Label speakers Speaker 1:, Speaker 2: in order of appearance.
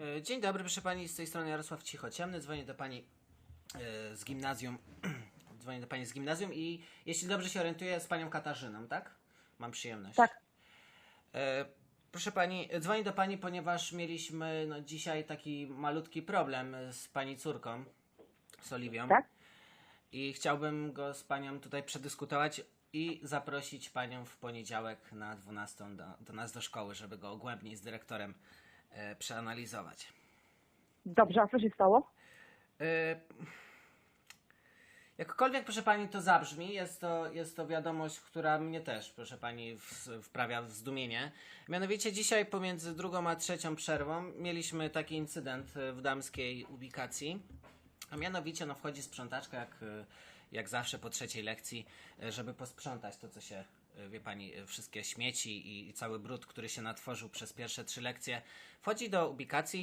Speaker 1: E, Dzień dobry, proszę pani, z tej strony Jarosław Cichociemny, dzwonię do pani e, z gimnazjum, dzwonię do pani z gimnazjum i jeśli dobrze się orientuję, z panią Katarzyną, tak? Mam przyjemność.
Speaker 2: Tak.
Speaker 1: E, proszę pani, dzwonię do pani, ponieważ mieliśmy no, dzisiaj taki malutki problem z pani córką, z Oliwią.
Speaker 2: Tak?
Speaker 1: I chciałbym go z panią tutaj przedyskutować i zaprosić panią w poniedziałek na 12 do, do nas do szkoły, żeby go ogłębniej z dyrektorem przeanalizować.
Speaker 2: Dobrze, a co się stało?
Speaker 1: E, Jakkolwiek, proszę pani, to zabrzmi, jest to, jest to wiadomość, która mnie też, proszę pani, wprawia w zdumienie. Mianowicie dzisiaj pomiędzy drugą a trzecią przerwą mieliśmy taki incydent e, w damskiej ubikacji. A mianowicie, no wchodzi sprzątaczka, jak, jak zawsze po trzeciej lekcji, żeby posprzątać to, co się, wie pani, wszystkie śmieci i, i cały brud, który się natworzył przez pierwsze trzy lekcje. Wchodzi do ubikacji,